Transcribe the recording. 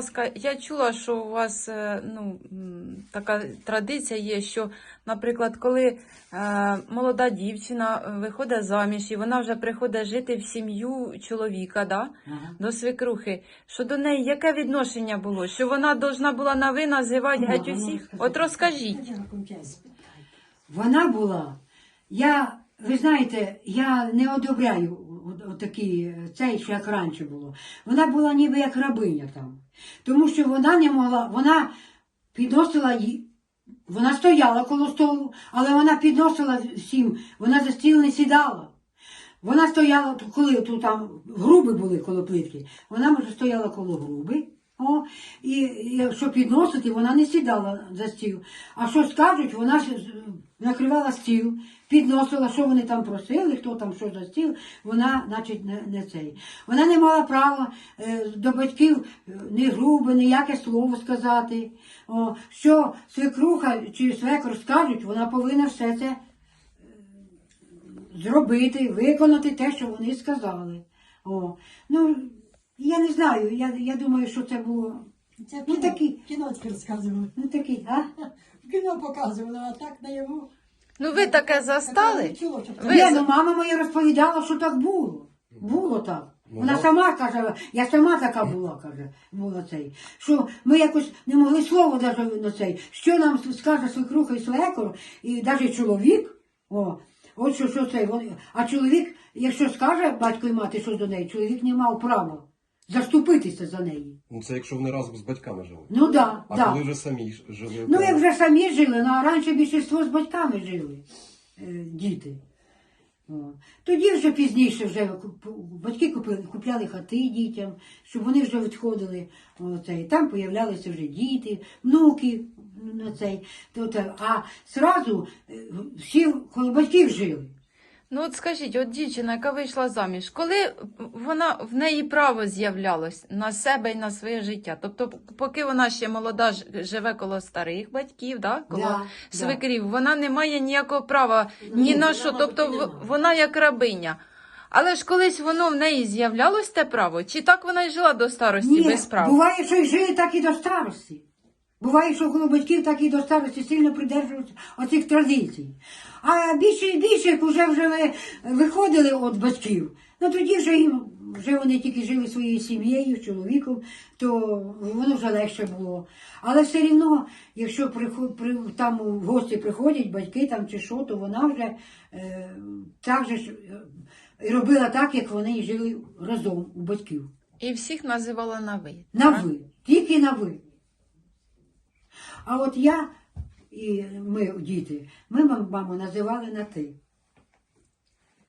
ласка, Я чула, що у вас е, ну, така традиція є, що, наприклад, коли е, молода дівчина е, виходить заміж і вона вже приходить жити в сім'ю чоловіка, да? Ага. до свекрухи, що до неї яке відношення було? Що вона должна була на ви називати геть усіх? От розкажіть. Вона була. Я, ви знаєте, я не одобряю от- отакі, цей, що як раніше було. Вона була ніби як рабиня там. Тому що вона не могла, вона підносила їй. Вона стояла коло столу, але вона підносила всім, вона за стіл не сідала. Вона стояла, коли тут там груби були коло плитки, вона може стояла коло груби. О, і, якщо підносити, вона не сідала за стіл. А що скажуть, вона накривала стіл, підносила, що вони там просили, хто там що за стіл, вона, значить, не, не цей. Вона не мала права е, до батьків е, ні грубе, ніяке слово сказати. О, що свекруха чи свекор скажуть, вона повинна все це зробити, виконати те, що вони сказали. О. Ну, я не знаю, я, я думаю, що це було. Це Ну, кіно, такі. кіночки розказували. Ну такий, а? В кіно показували, а так наяву. Ну ви таке застали? Не щоб Ви Ні, ну мама моя розповідала, що так було. Було так. Ну, Вона сама каже, я сама така була, каже, була цей. Що ми якось не могли слово навіть на цей. Що нам скаже свекруха і свекор, і навіть чоловік, о, от що, що цей, вони- а чоловік, якщо скаже батько і мати щось до неї, чоловік не мав права заступитися за неї. Ну це якщо вони разом з батьками жили. Ну да, А да. коли вже самі ж- жили. Ну, як вже самі жили, ну а раніше більшість з батьками жили е, діти. О. Тоді вже пізніше вже куп- батьки купили, купляли хати дітям, щоб вони вже відходили. Оцей. Там появлялися вже діти, внуки на цей. То, те. а зразу е, всі коло батьків жили. Ну от скажіть, от дівчина, яка вийшла заміж, коли вона в неї право з'являлось на себе і на своє життя? Тобто, поки вона ще молода, живе коло старих батьків, да? коло Да, да. вона не має ніякого права ні Ні, на що. Тобто в- вона як рабиня. Але ж колись воно в неї з'являлось те право, чи так вона й жила до старості Ні, без прав? буває, що й жили так і до старості. Буває, що коло батьків так і до старості сильно придержуються оцих традицій. А більше і більше, як вже, вже виходили від батьків, ну тоді вже їм вже вони тільки жили своєю сім'єю, чоловіком, то воно вже легше було. Але все рівно, якщо там в гості приходять батьки там чи що, то вона вже е, так же ж е, робила так, як вони і жили разом у батьків. І всіх називала на ви. На так? ви, тільки на ви. А от я і ми, діти, ми маму називали на ти.